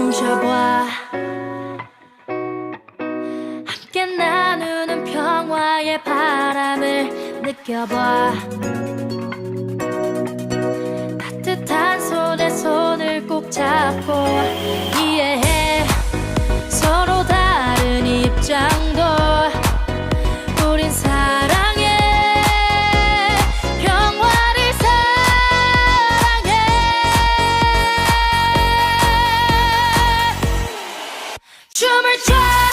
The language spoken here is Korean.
숨 쉬어봐. 함께 나누는 평화의 바람을 느껴봐. 따뜻한 손에 손을 꼭 잡고 춤을 춰